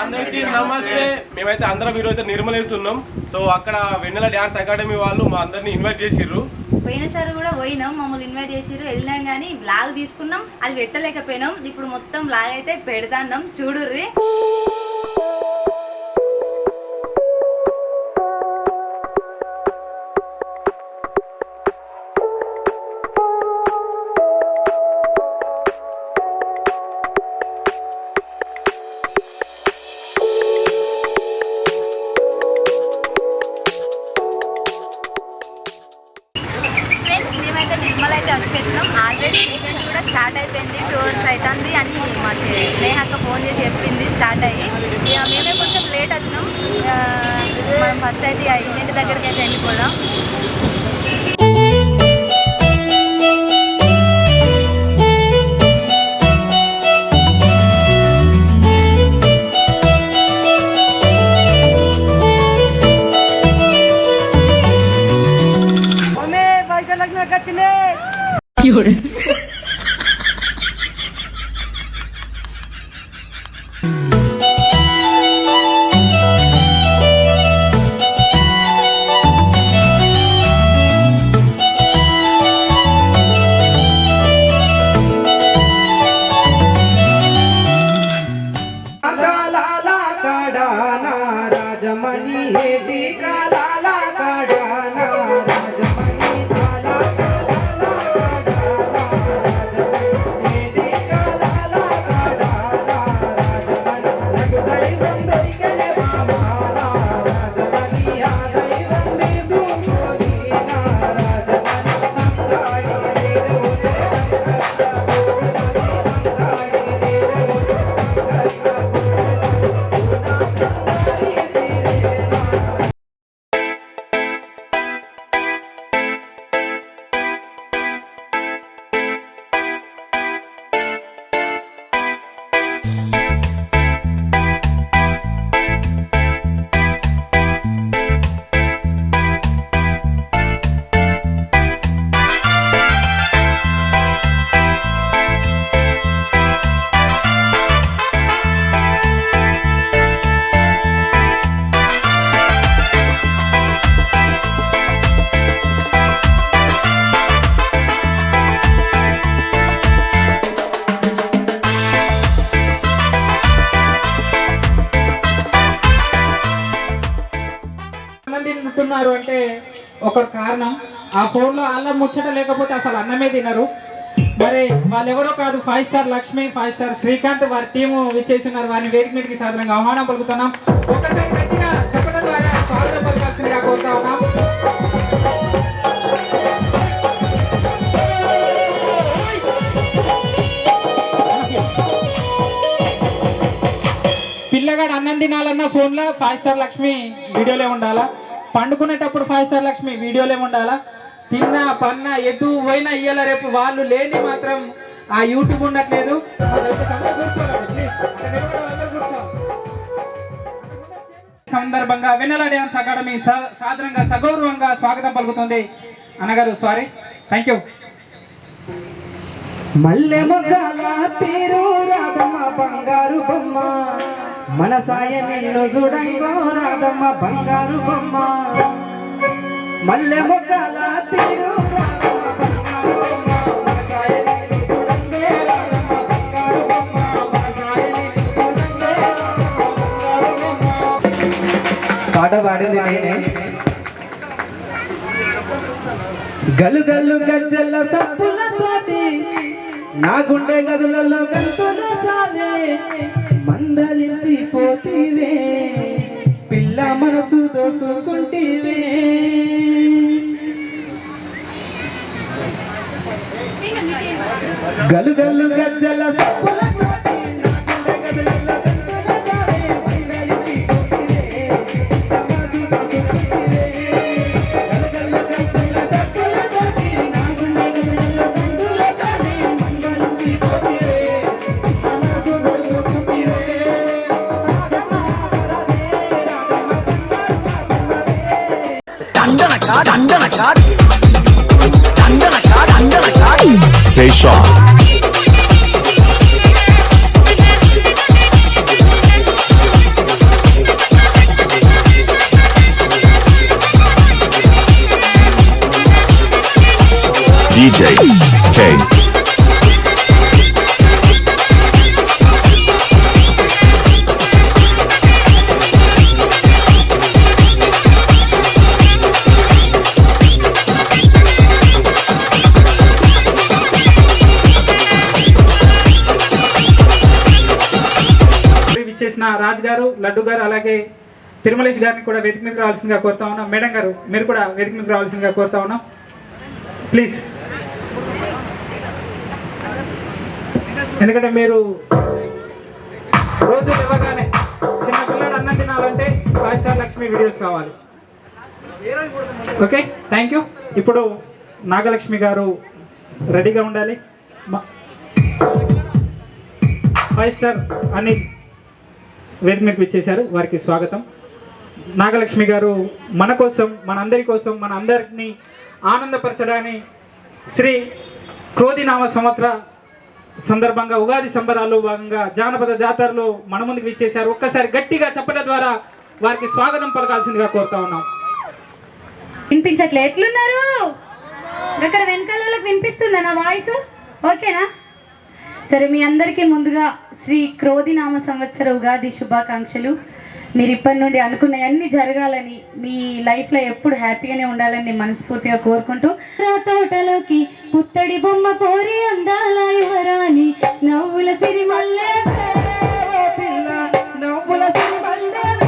అందరికీ నమస్తే. మేమైతే అందరం ఈరోజు నిర్మల్ వెళ్తున్నాం సో అక్కడ వెన్నెల డ్యాన్స్ అకాడమీ వాళ్ళు మా అందరిని ఇన్వైట్ చేసిర్రు. పోయినసారి కూడా పోయినాం మమ్మల్ని ఇన్వైట్ చేసిర్రు. వెళ్ళినాం కానీ బ్లాగ్ తీసుకున్నాం అది పెట్టలేకపోయినాం. ఇప్పుడు మొత్తం బ్లాగ్ అయితే పెడతాన్నాం. చూడుర్రి. ఫ్రెండ్స్ నిర్మల్ అయితే వచ్చేసినాం. ఆల్రెడీ ఈవెంట్ కూడా స్టార్ట్ అయిపోయింది టూ అవర్స్ అవుతుంది అని మా స్నేహక్క ఫోన్ చేసి చెప్పింది స్టార్ట్ అయ్యి. ఇక మేమే కొంచెం లేట్ వచ్చినాం. మనం ఫస్ట్ అయితే ఆ ఈవెంట్ దగ్గరికి అయితే వెళ్ళిపోదాం. 有人 తింటున్నారు అంటే ఒక కారణం. ఆ ఫోన్లో అల్లం ముచ్చట లేకపోతే అసలు అన్నమే తినరు. మరి వాళ్ళెవరో కాదు five star Lakshmi five star Srikanth వారి టీము విచ్చేస్తున్నారు వారిని వేదిక మీదకి సాధారణంగా ఆహ్వానం పలుకుతున్నాం. ఒకసారి గట్టిగా చెప్పడం ద్వారా స్వాగతం పలకాల్సిందిగా కోరుతా ఉన్నాం. పిల్లగాడు అన్నం తినాలన్నా ఫోన్లో ఫైవ్ స్టార్ లక్ష్మి వీడియోలే ఉండాలా? పండుకునేటప్పుడు ఫైవ్ స్టార్ లక్ష్మి వీడియోలే ఉండాలా? తిన్నా పన్నా ఎటు పోయినా ఇయ్యాల రేపు. వాళ్ళు లేని మాత్రం ఆ యూట్యూబ్ ఉండట్లేదు. సందర్భంగా వెన్నెల డ్యాన్స్ అకాడమీ సాధారణంగా సగౌరవంగా స్వాగతం పలుకుతుంది. అన్నగారు సారీ థ్యాంక్ యూ మల్లె మొగ్గల తీరు రాధమ్మ బంగారు బొమ్మ. మన సాయ నిన్ను చూడంగో రాధమ్మ బంగారు బొమ్మ. మల్లె మొగ్గల తీరు పాట పాడింది నేనే. గలు గల్లు గజ్జల సప్పులతోటి నా గుండె గదులలో గంతుల సావే. మందలించి పోతీవే. పిల్ల మనసు దోసుకుంటీవే. గలు గల్లు గజ్జల సప్పుల నా గుండె గదులలో గంతుల సావే. మందలించి தண்டனக்கா தண்டனக்கா. தண்டனக்கா தண்டனக்கா. பேஷா DJ K. చేసిన రాజ్ గారు లడ్డు గారు అలాగే తిరుమలేష్ గారిని కూడా వెతికి మీద రావాల్సిందిగా కోరుతా ఉన్నాం. మేడం గారు మీరు కూడా వెతికి మీద రావాల్సిందిగా కోరుతా ఉన్నాం. ప్లీజ్ ఎందుకంటే మీరు రోజు ఇవ్వగానే చిన్న పిల్లడు అన్నం తినాలంటే ఫైవ్ స్టార్ లక్ష్మి వీడియోస్ కావాలి. ఓకే థ్యాంక్ యూ ఇప్పుడు నాగలక్ష్మి గారు రెడీగా ఉండాలి. ఫైవ్ స్టార్ అనిల్ వేదిక మీదకి ఇచ్చేశారు వారికి స్వాగతం. నాగలక్ష్మి గారు మన కోసం మన అందరి కోసం మన అందరిని ఆనందపరచడాన్ని శ్రీ క్రోధినామ సంవత్సర సందర్భంగా ఉగాది సంబరాల్లో భాగంగా జానపద జాతరలో మన ముందుకు ఇచ్చేశారు ఒక్కసారి గట్టిగా చెప్పడం ద్వారా వారికి స్వాగతం పలకాల్సిందిగా కోరుతా ఉన్నాం. వినిపించట్లే. ఎట్లున్నారు? అక్కడ వెనకాల వాళ్ళకి వినిపిస్తుందా నా వాయిస్? ఓకేనా? సరే మీ అందరికీ ముందుగా శ్రీ క్రోధినామ సంవత్సర ఉగాది శుభాకాంక్షలు. మీరు ఇప్పటి నుండి అనుకున్నవన్నీ జరగాలని మీ లైఫ్లో ఎప్పుడు హ్యాపీగానే ఉండాలని మనస్ఫూర్తిగా కోరుకుంటూ రా తోటలోకి పుత్తడి బొమ్మ పోరి అందాల నవ్వుల సిరిమల్లె పిల్ల నవ్వుల సిరిమల్లె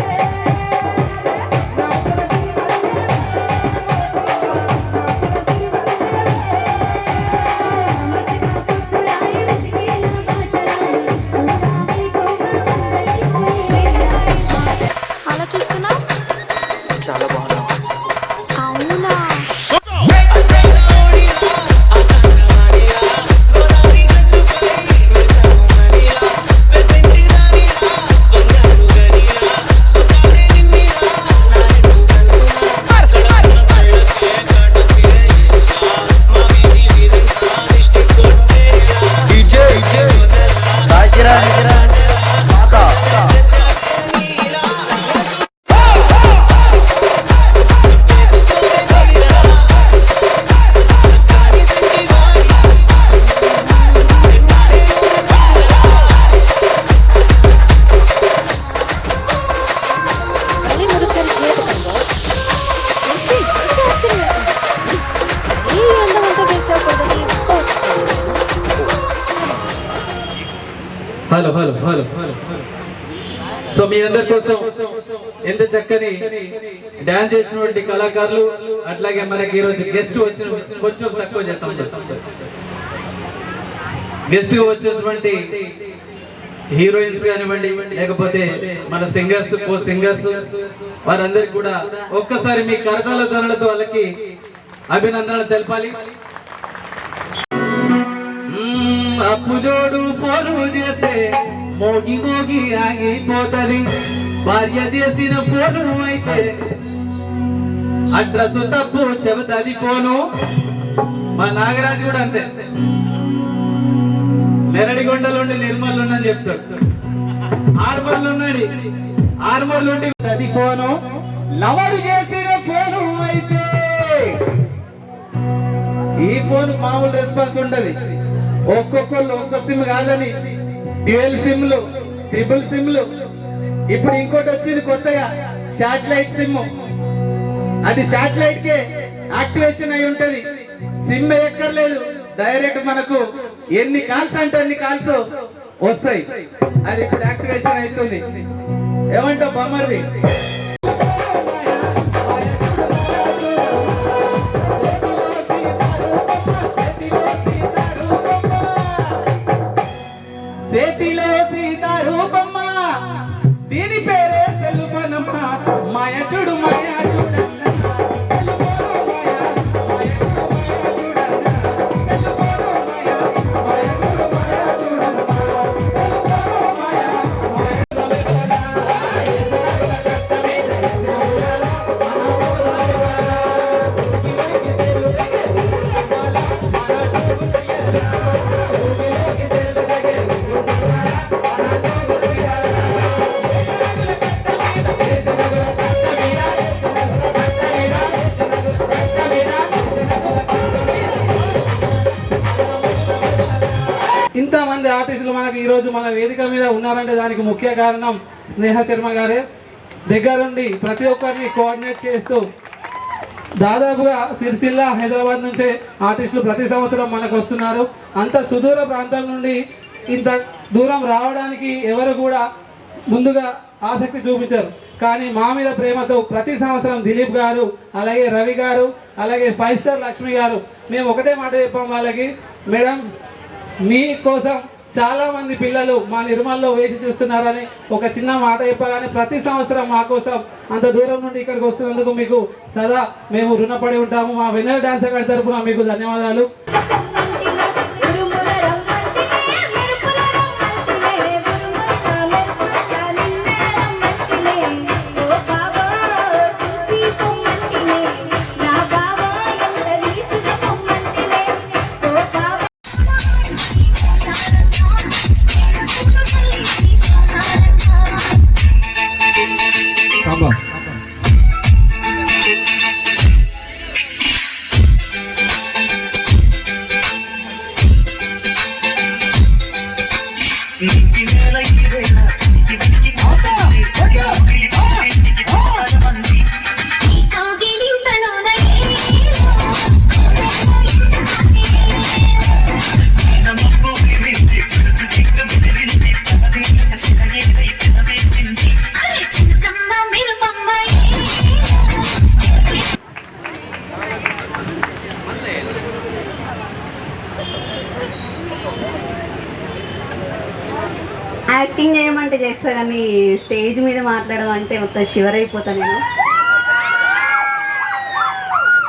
మీ అందరి కోసం ఎంత చక్కని డాన్స్ చేసినటువంటి కళాకారులు అట్లాగే మనకి ఈరోజు గెస్ట్ వచ్చిన కొంచెం తక్కువ చేస్తాం. గెస్ట్గా వచ్చేటువంటి హీరోయిన్స్ కానివ్వండి లేకపోతే మన సింగర్స్ కో సింగర్స్ వారందరికి కూడా ఒక్కసారి మీ కరతాల ధనులతో వాళ్ళకి అభినందనలు తెలపాలి. మ్మ్, ఫోను చేస్తే మోగి మోగి ఆగిపోతుంది భార్య చేసిన ఫోను అయితే అడ్రస్ తప్పు చెబుతుంది ఫోను. మా నాగరాజు కూడా అంతే. నెరడిగొండలుండి నిర్మల్ ఉండని చెప్తాడు. ఆర్మర్లు ఉన్నాడు ఆర్మర్లు ఉండి అది ఫోను. లవరు చేసిన ఫోను అయితే ఈ ఫోన్ మామూలు రెస్పాన్స్ ఉండదు. ఒక్కొక్కళ్ళు ఒక్క సిమ్ కాదని డ్యూయల్ సిమ్లు ట్రిపుల్ సిమ్లు. ఇప్పుడు ఇంకోటి వచ్చింది కొత్తగా శాటిలైట్ సిమ్ అది శాటిలైట్ కే యాక్టివేషన్ అయి ఉంటది. సిమ్ ఎక్కర్లేదు డైరెక్ట్ మనకు ఎన్ని కాల్స్ అంటే అన్ని కాల్స్ వస్తాయి. అది ఇప్పుడు యాక్టివేషన్ అవుతుంది. ఏమంటావు బొమ్మది ముఖ్య కారణం స్నేహ శర్మ గారే. దగ్గరుండి ప్రతి ఒక్కరిని కోఆర్డినేట్ చేస్తూ దాదాపుగా సిరిసిల్ల హైదరాబాద్ నుంచే ఆర్టిస్టులు ప్రతి సంవత్సరం మనకు వస్తున్నారు. అంత సుదూర ప్రాంతం నుండి ఇంత దూరం రావడానికి ఎవరు కూడా ముందుగా ఆసక్తి చూపించారు. కానీ మా మీద ప్రేమతో ప్రతి సంవత్సరం దిలీప్ గారు అలాగే రవి గారు అలాగే ఫైవ్ స్టార్ లక్ష్మి గారు మేము ఒకటే మాట చెప్పాం వాళ్ళకి మేడం మీ కోసం చాలా మంది పిల్లలు మా నిర్మల్లో వేచి చూస్తున్నారని ఒక చిన్న మాట చెప్పాలని ప్రతి సంవత్సరం మా కోసం అంత దూరం నుండి ఇక్కడికి వస్తున్నందుకు మీకు సదా మేము రుణపడి ఉంటాము. మా వెన్నెల డాన్స్ అకాడమీ తరపున మీకు ధన్యవాదాలు. చేస్తా స్టేజ్ మీద మాట్లాడడం అంటే మొత్తం షివరైపోతా నేను.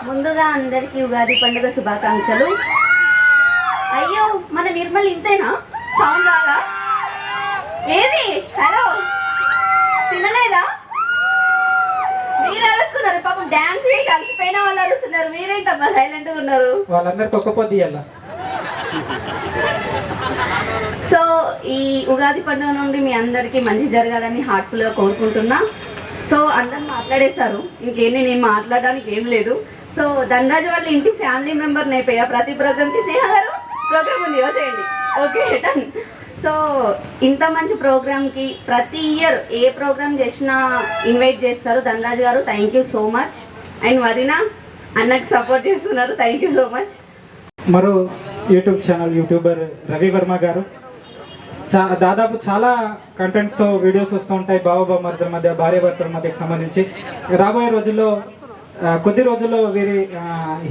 ముందుగా అందరికీ ఉగాది పండుగ శుభాకాంక్షలు. అయ్యో మన నిర్మల్ ఇంతేనా? సౌండ్ రాగా ఏది? హలో? తినలేదా? మీరు అరుస్తున్నారు పాపం డాన్స్ చేసి అలసిపోయిన వాళ్ళు అరుస్తున్నారు. మీరేంటమ్మా సైలెంట్గా ఉన్నారు? వాళ్ళందరికీ ఒక్క పొద్దు సో ఈ ఉగాది పండుగ నుండి మీ అందరికీ మంచి జరగాలని హార్ట్ఫుల్గా కోరుకుంటున్నా. సో అందరు మాట్లాడేశారు. ఇంకేం నేను మాట్లాడడానికి ఏం లేదు. సో ధనరాజు వాళ్ళ ఇంటి ఫ్యామిలీ మెంబర్ అయిపోయా. ప్రతి ప్రోగ్రామ్కి స్నేహ గారు ప్రోగ్రామ్ ఉంది. చేయండి. ఓకే డన్ సో ఇంత మంచి ప్రోగ్రామ్కి ప్రతి ఇయర్ ఏ ప్రోగ్రామ్ చేసినా ఇన్వైట్ చేస్తారు Dhanaraju garu. Thank you so much and వదిన అన్నకు సపోర్ట్ చేస్తున్నారు. థ్యాంక్ యూ సో మచ్ మరో YouTube channel YouTuber Ravi Varma garu. దాదాపు చాలా కంటెంట్తో వీడియోస్ వస్తూ ఉంటాయి. బావబామర్దుల మధ్య భార్యాభర్తల మధ్యకి సంబంధించి. రాబోయే రోజుల్లో కొద్ది రోజుల్లో వీరి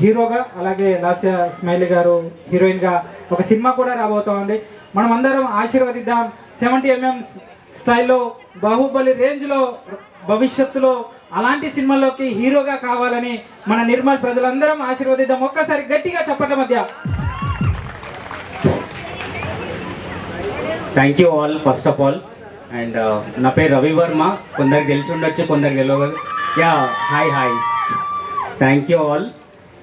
హీరోగా అలాగే లాస్య స్మైలీ గారు హీరోయిన్గా ఒక సినిమా కూడా రాబోతోంది మనం అందరం ఆశీర్వదిద్దాం. సెవెంటీ ఎంఎం స్టైల్లో బాహుబలి రేంజ్లో భవిష్యత్తులో అలాంటి సినిమాల్లోకి హీరోగా కావాలని మన నిర్మల్ ప్రజలందరం ఆశీర్వదిద్దాం. ఒక్కసారి గట్టిగా చప్పట్ల మధ్య. Thank you all first of all and నా పేరు రవి వర్మ. కొందరికి తెలిసి ఉండొచ్చు కొందరికి తెలియదు yeah hi hi thank you all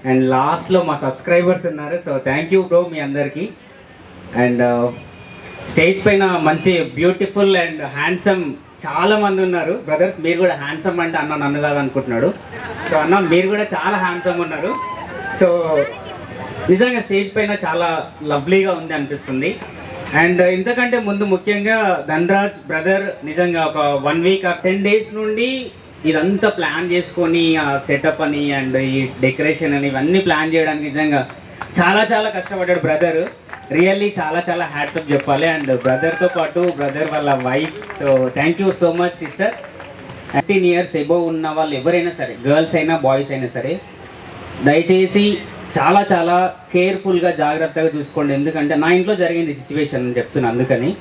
and లాస్ట్లో మా సబ్స్క్రైబర్స్ ఉన్నారు సో థ్యాంక్ యూ బ్రో మీ అందరికీ. అండ్ స్టేజ్ uh, పైన మంచి బ్యూటిఫుల్ అండ్ హ్యాండ్సమ్ చాలా మంది ఉన్నారు. బ్రదర్స్ మీరు కూడా హ్యాండ్సమ్ అంటే అన్న నన్ను కాదు అనుకుంటున్నాడు. సో అన్న మీరు కూడా చాలా హ్యాండ్సమ్ ఉన్నారు. సో నిజంగా స్టేజ్ పైన చాలా లవ్లీగా ఉంది అనిపిస్తుంది. అండ్ ఇంతకంటే ముందు ముఖ్యంగా ధనరాజ్ బ్రదర్ నిజంగా ఒక వన్ వీక్ ఆ టెన్ డేస్ నుండి ఇదంతా ప్లాన్ చేసుకొని ఆ సెటప్ అని అండ్ ఈ డెకరేషన్ అని ఇవన్నీ ప్లాన్ చేయడానికి నిజంగా చాలా చాలా కష్టపడ్డాడు బ్రదర్. రియల్లీ చాలా చాలా హ్యాట్సప్ చెప్పాలి. అండ్ బ్రదర్తో పాటు బ్రదర్ వాళ్ళ wife so thank you so much sister eighteen years above ఉన్న వాళ్ళు ఎవరైనా సరే గర్ల్స్ అయినా బాయ్స్ అయినా సరే దయచేసి చాలా చాలా కేర్ఫుల్గా జాగ్రత్తగా చూసుకోండి. ఎందుకంటే నా ఇంట్లో జరిగింది సిచ్యువేషన్ అని చెప్తున్నా అందుకని.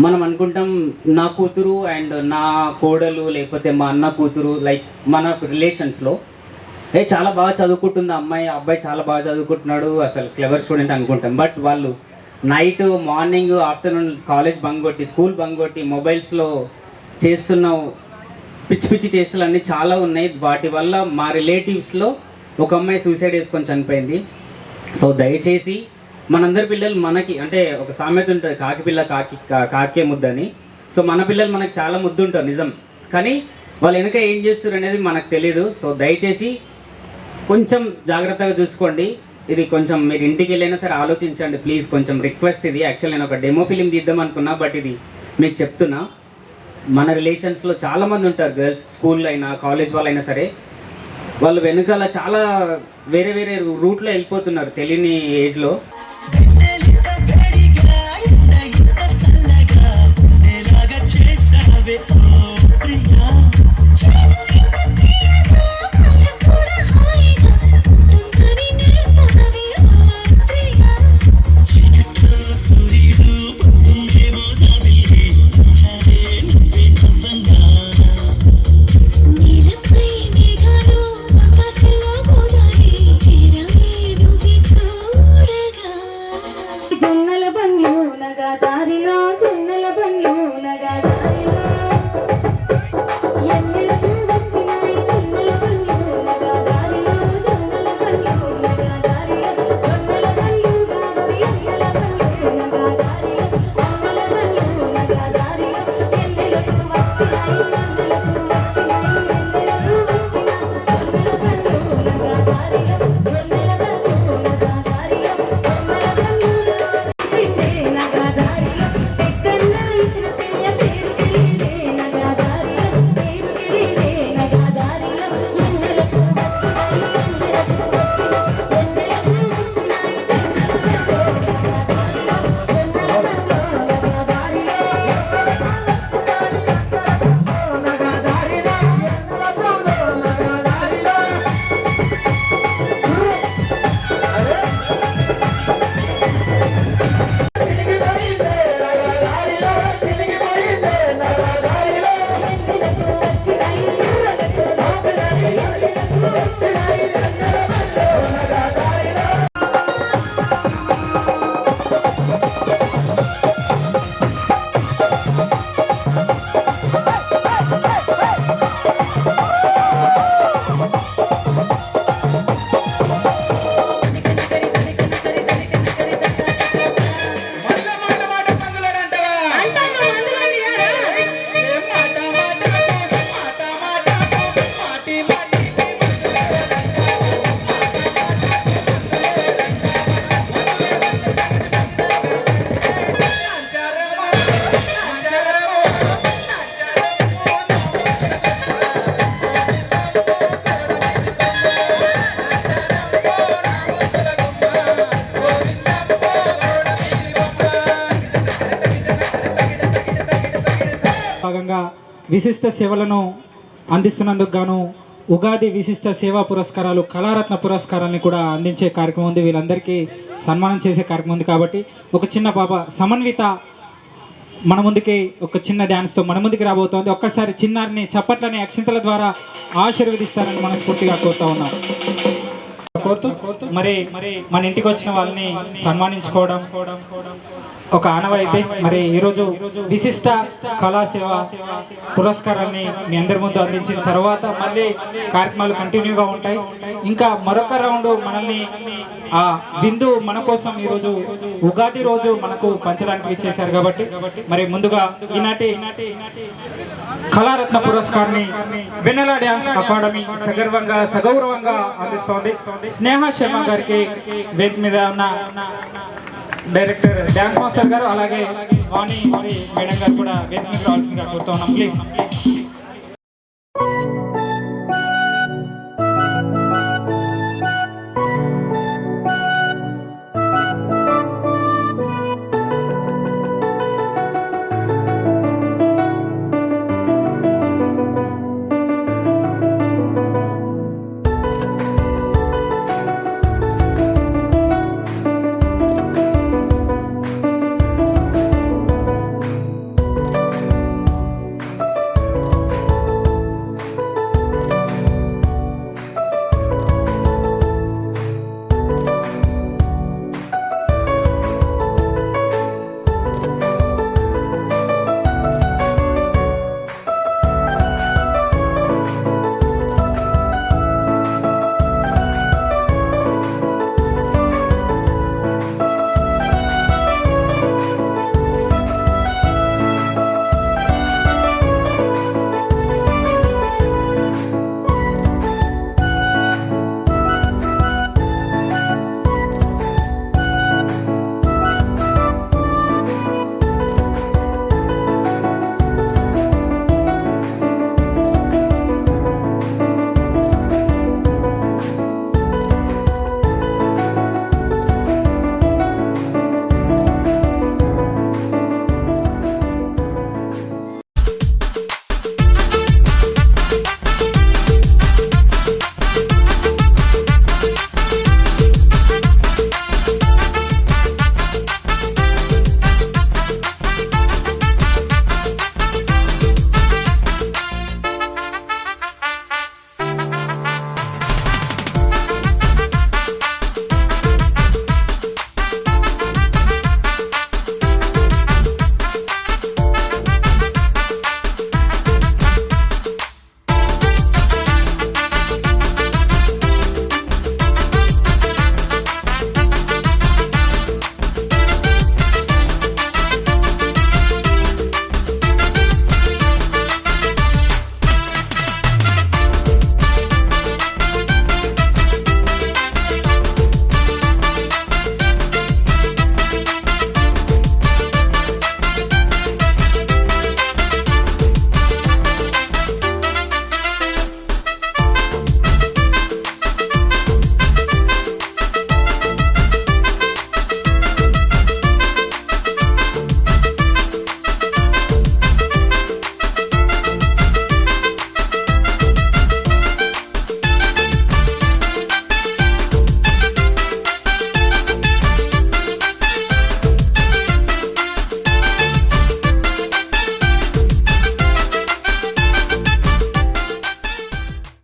మనం అనుకుంటాం నా కూతురు అండ్ నా కోడలు లేకపోతే మా అన్న కూతురు లైక్ మన రిలేషన్స్లో ఏ చాలా బాగా చదువుకుంటుంది అమ్మాయి. ఆ అబ్బాయి చాలా బాగా చదువుకుంటున్నాడు. అసలు క్లెవర్ స్టూడెంట్ అనుకుంటాం. బట్ వాళ్ళు night morning afternoon college bunk కొట్టి స్కూల్ బంగ్ కొట్టి మొబైల్స్లో చేస్తున్న పిచ్చి పిచ్చి చేష్టలు అన్నీ చాలా ఉన్నాయి. వాటి వల్ల మా రిలేటివ్స్లో ఒక అమ్మాయి సూసైడ్ చేసుకొని చనిపోయింది. సో దయచేసి మనందరి పిల్లలు మనకి అంటే ఒక సామెత ఉంటుంది కాకి పిల్ల కాకి కా- కాకే ముద్దని. సో మన పిల్లలు మనకి చాలా ముద్దు ఉంటారు నిజం. కానీ వాళ్ళు వెనక ఏం చేస్తారు అనేది మనకు తెలియదు సో దయచేసి కొంచెం జాగ్రత్తగా చూసుకోండి. ఇది కొంచెం మీరు ఇంటికి వెళ్ళైనా సరే ఆలోచించండి. ప్లీజ్ కొంచెం రిక్వెస్ట్ ఇది. యాక్చువల్ నేను ఒక డెమో ఫిలిం తీద్దాం అనుకున్నా బట్ ఇది మీకు చెప్తున్నా. మన రిలేషన్స్లో చాలామంది ఉంటారు గర్ల్స్ స్కూల్లో అయినా కాలేజ్ వాళ్ళైనా సరే. వాళ్ళు వెనకాల చాలా వేరే వేరే రూట్లో వెళ్ళిపోతున్నారు తెలియని ఏజ్లో. విశిష్ట సేవలను అందిస్తున్నందుకు గాను ఉగాది విశిష్ట సేవా పురస్కారాలు కళారత్న పురస్కారాన్ని కూడా అందించే కార్యక్రమం ఉంది. వీళ్ళందరికీ సన్మానం చేసే కార్యక్రమం ఉంది కాబట్టి ఒక చిన్న పాప సమన్విత మన ముందుకి ఒక చిన్న డ్యాన్స్తో మన ముందుకి రాబోతోంది. ఒక్కసారి చిన్నారిని చప్పట్లని అక్షింతల ద్వారా ఆశీర్వదిస్తారని మనస్ఫూర్తిగా కోరుతా ఉన్నాం. కోరుతూ మరి మరి మన ఇంటికి వచ్చిన వాళ్ళని సన్మానించుకోవడం ఒక ఆనవాయితీ. మరి ఈరోజు విశిష్ట కళాసేవ పురస్కారాన్ని మీ అందరి ముందు అందించిన తర్వాత మళ్ళీ కార్యక్రమాలు కంటిన్యూగా ఉంటాయి. ఇంకా మరొక రౌండ్ మనల్ని ఆ బిందు మన కోసం ఈరోజు ఉగాది రోజు మనకు పంచడానికి ఇచ్చేశారు కాబట్టి మరి ముందుగా ఈనాటి కళారత్న పురస్కారాన్ని వెన్నెల డ్యాన్స్ అకాడమీ సగర్వంగా సగౌరవంగా అందిస్తోంది. స్నేహ శర్మ గారికి వేదిక మీద ఉన్న డైరెక్టర్ డ్యాన్స్ మాస్టర్ గారు అలాగే వాణి మేడం గారు కూడా వేదిక రావాల్సిందిగా కోరుతా ఉన్నాం ప్లీజ్